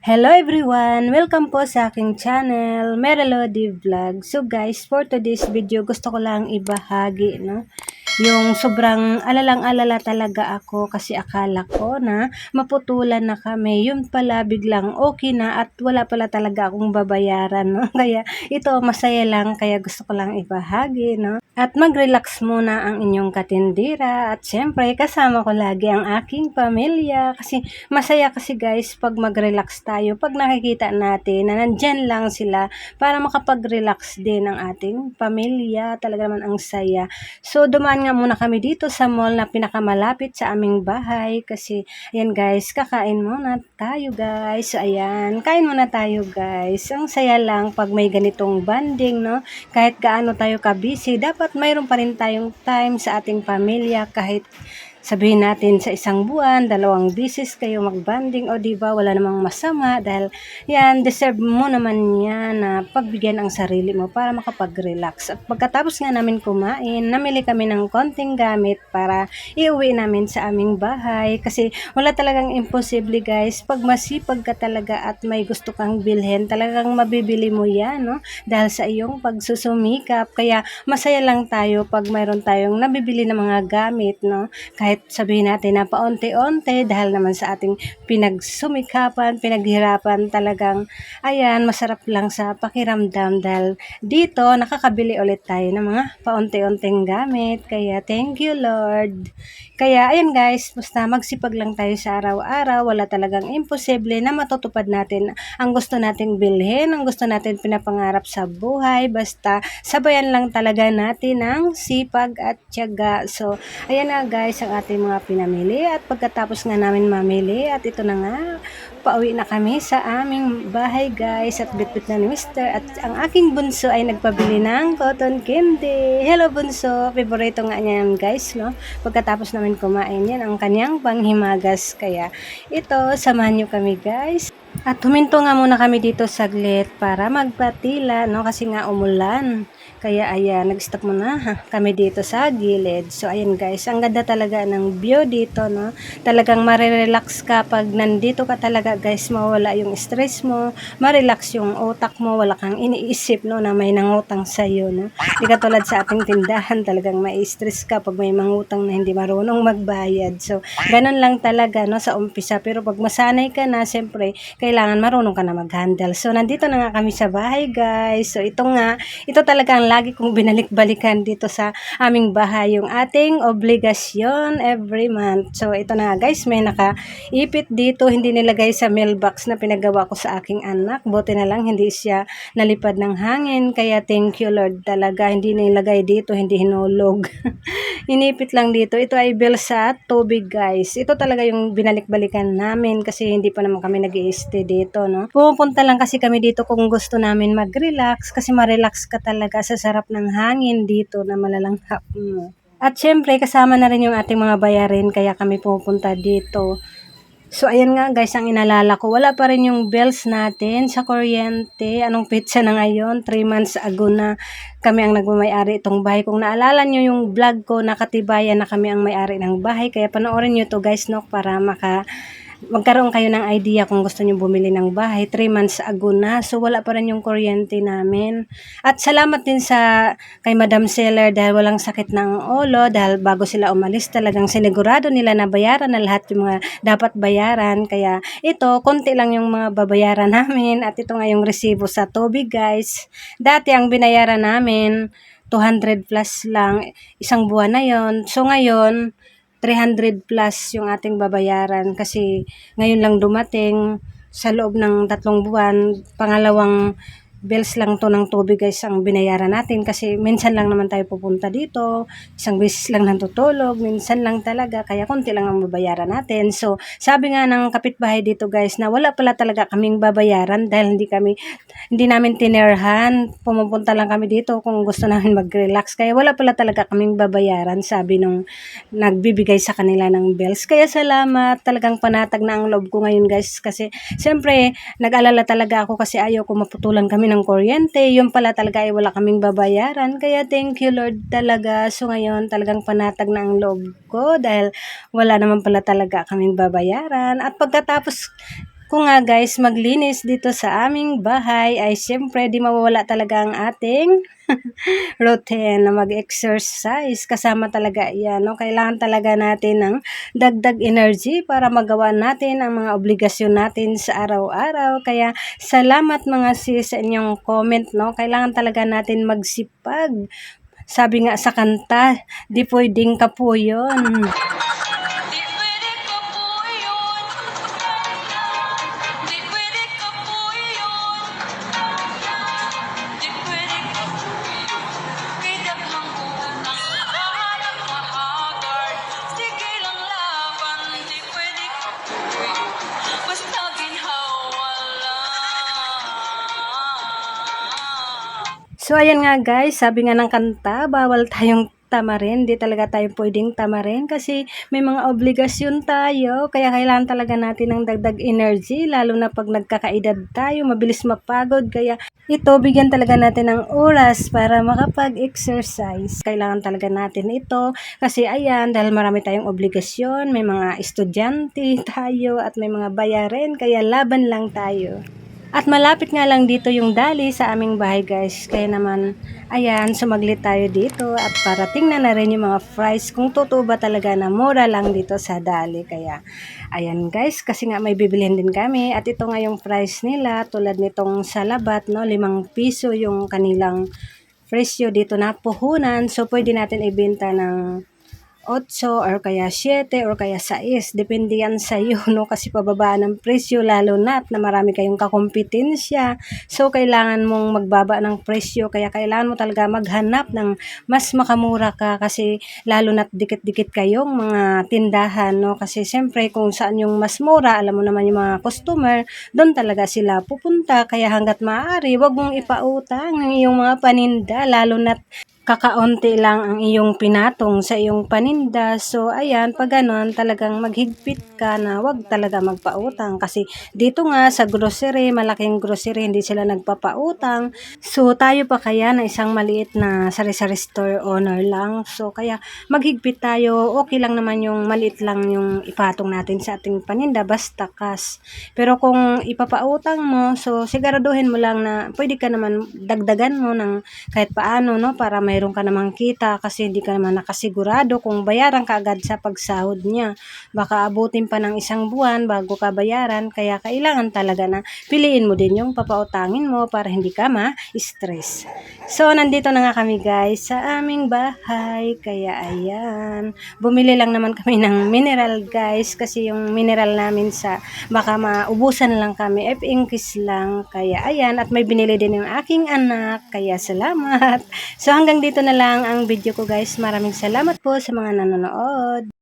Hello everyone! Welcome po sa aking channel, Merelody Vlog. So guys, for today's video, gusto ko lang ibahagi, no? Yung sobrang alalang-alala talaga ako kasi akala ko na maputulan na kami. Yun pala biglang okay na at wala pala talaga akong babayaran, no? Kaya ito, masaya lang, kaya gusto ko lang ibahagi, no? At mag-relax muna ang inyong katindira at syempre kasama ko lagi ang aking pamilya kasi masaya kasi guys pag mag-relax tayo pag nakikita natin na nandyan lang sila para makapag-relax din ang ating pamilya talaga naman ang saya so dumaan nga muna kami dito sa mall na pinakamalapit sa aming bahay. Kasi ayan guys kakain muna tayo guys. So ayan kain muna tayo guys. Ang saya lang pag may ganitong banding no? Kahit gaano tayo ka-busy dapat mayroon pa rin tayong time sa ating pamilya kahit sabihin natin sa isang buwan, dalawang bisis kayo magbanding o di ba wala namang masama dahil yan, deserve mo naman yan na pagbigyan ang sarili mo para makapag-relax. At pagkatapos nga namin kumain, namili kami ng konting gamit para iuwi namin sa aming bahay kasi wala talagang imposible guys. Pag masipag ka talaga at may gusto kang bilhin, talagang mabibili mo yan, no? Dahil sa iyong pagsusumikap. Kaya masaya lang tayo pag mayroon tayong nabibili ng mga gamit, no? Kahit kahit sabihin natin na paunti-unti dahil naman sa ating pinagsumikapan, pinaghirapan talagang ayan, masarap lang sa pakiramdam dahil dito nakakabili ulit tayo ng mga paunti-unting gamit. Kaya thank you Lord. Kaya ayan guys, basta magsipag lang tayo sa araw-araw, wala talagang imposible na matutupad natin ang gusto nating bilhin, ang gusto natin pinapangarap sa buhay, basta sabayan lang talaga natin ang sipag at tiyaga. So, ayan na guys, ang ating mga pinamili. At pagkatapos nga namin mamili at ito na nga pauwi na kami sa aming bahay guys at bitbit na ni Mr. at ang aking bunso ay nagpabili ng cotton candy. Hello bunso. Favorito nga niya yan guys no? Pagkatapos namin kumain yan ang kanyang panghimagas. Kaya ito samahan nyo kami guys. At huminto nga muna kami dito saglit para magpatila no? Kasi nga umulan. Kaya ayan, nag-stop muna ha, kami dito sa gilid. So ayan guys, ang ganda talaga ng view dito, no? Talagang marirelax ka pag nandito ka talaga guys, mawala yung stress mo, marelax yung utak mo, wala kang iniisip, no, na may nangutang sa iyo, no? Di katulad sa ating tindahan, talagang may stress ka pag may mangutang na hindi marunong magbayad. So, ganun lang talaga, no, sa umpisa. Pero pag masanay ka na, siyempre, kailangan marunong ka na mag-handle. So, nandito na nga kami sa bahay, guys. So, ito nga, ito talaga ang lagi kong binalik-balikan dito sa aming bahay yung ating obligasyon every month. So ito na guys, may nakaipit dito, hindi nilagay sa mailbox na pinagawa ko sa aking anak. Buti na lang hindi siya nalipad ng hangin. Kaya thank you Lord talaga. Hindi nilagay dito, hindi hinulog. Inipit lang dito. Ito ay bill sa tubig guys. Ito talaga yung binalik-balikan namin kasi hindi pa naman kami nag stay dito. No? Pupunta lang kasi kami dito kung gusto namin mag-relax kasi ma-relax ka talaga sa sarap ng hangin dito na malalanghap mo. At syempre, kasama na rin yung ating mga bayarin kaya kami pupunta dito. So, ayan nga guys, ang inalala ko. Wala pa rin yung bills natin sa kuryente. Anong pizza na ngayon? 3 months ago na kami ang nagmamayari itong bahay. Kung naalala nyo yung vlog ko, nakatibayan na kami ang may-ari ng bahay. Kaya panoorin nyo to guys, no, para maka magkaroon kayo ng idea kung gusto niyo bumili ng bahay. 3 months ago na. So, wala pa rin yung kuryente namin. At salamat din sa kay Madam Seller dahil walang sakit ng ulo. Dahil bago sila umalis, talagang sinigurado nila na bayaran na lahat yung mga dapat bayaran. Kaya ito, konti lang yung mga babayaran namin. At ito nga yung resibo sa tubig, guys. Dati ang binayaran namin, 200 plus lang. Isang buwan na yon So, ngayon, 300 plus yung ating babayaran kasi ngayon lang dumating sa loob ng tatlong buwan, pangalawang bills lang to ng tubig guys ang binayaran natin. Kasi minsan lang naman tayo pupunta dito. Isang beses lang nang tutulog minsan lang talaga. Kaya konti lang ang babayaran natin. So sabi nga ng kapitbahay dito guys na wala pala talaga kaming babayaran dahil hindi kami hindi namin tinerhan. Pumupunta lang kami dito kung gusto namin mag-relax. Kaya wala pala talaga kaming babayaran sabi nung nagbibigay sa kanila ng bills. Kaya salamat. Talagang panatag na ang loob ko ngayon guys. Kasi siyempre nag-alala talaga ako kasi ayaw ko maputulan kami ng kuryente. Yung pala talaga ay wala kaming babayaran. Kaya thank you Lord talaga. So ngayon talagang panatag na ang loob ko dahil wala naman pala talaga kaming babayaran. At pagkatapos ko nga guys maglinis dito sa aming bahay ay syempre di mawawala talaga ang ating routine na mag-exercise. Kasama talaga yan. No? Kailangan talaga natin ng dagdag energy para magawa natin ang mga obligasyon natin sa araw-araw. Kaya salamat mga sis sa inyong comment. No? Kailangan talaga natin magsipag. Sabi nga sa kanta, di pwedeng kapuyon. So, ayan nga guys, sabi nga ng kanta, bawal tayong tamarin. Di talaga tayo pwedeng tamarin kasi may mga obligasyon tayo. Kaya kailangan talaga natin ng dagdag energy, lalo na pag nagkakaedad tayo, mabilis mapagod. Kaya ito, bigyan talaga natin ng oras para makapag-exercise. Kailangan talaga natin ito kasi ayan, dahil marami tayong obligasyon, may mga estudyante tayo at may mga bayarin, kaya laban lang tayo. At malapit nga lang dito yung dali sa aming bahay guys. Kaya naman, ayan, sumaglit tayo dito at para tingnan na rin yung mga fries kung totoo ba talaga na mura lang dito sa dali. Kaya, ayan guys, kasi nga may bibilhin din kami. At ito nga yung price nila, tulad nitong salabat, no, limang piso yung kanilang presyo dito na puhunan. So, pwede natin ibenta ng 8 or kaya 7 or kaya 6. Depende yan sa iyo, no? Kasi pababa ng presyo, lalo na at na marami kayong kakompetensya. So, kailangan mong magbaba ng presyo. Kaya kailangan mo talaga maghanap ng mas makamura ka kasi lalo na't dikit-dikit kayong mga tindahan, no? Kasi siyempre kung saan yung mas mura, alam mo naman yung mga customer, doon talaga sila pupunta. Kaya hanggat maaari, wag mong ipautang ang iyong mga paninda, lalo na't kakaunti lang ang iyong pinatong sa iyong paninda. So, ayan, pag ganon, talagang maghigpit ka na wag talaga magpautang. Kasi dito nga sa grocery, malaking grocery, hindi sila nagpapautang. So, tayo pa kaya na isang maliit na sari-sari store owner lang. So, kaya maghigpit tayo. Okay lang naman yung maliit lang yung ipatong natin sa ating paninda, basta cash. Pero kung ipapautang mo, so siguraduhin mo lang na pwede ka naman dagdagan mo ng kahit paano, no, para mayroon ka namang kita kasi hindi ka naman nakasigurado kung bayaran ka agad sa pagsahod niya. Baka abutin pa ng isang buwan bago ka bayaran, kaya kailangan talaga na piliin mo din yung papautangin mo para hindi ka ma-stress. So, nandito na nga kami guys sa aming bahay, kaya ayan. Bumili lang naman kami ng mineral guys kasi yung mineral namin sa baka maubusan lang kami, if inkis lang, kaya ayan. At may binili din yung aking anak, kaya salamat. So dito na lang ang video ko guys. Maraming salamat po sa mga nanonood.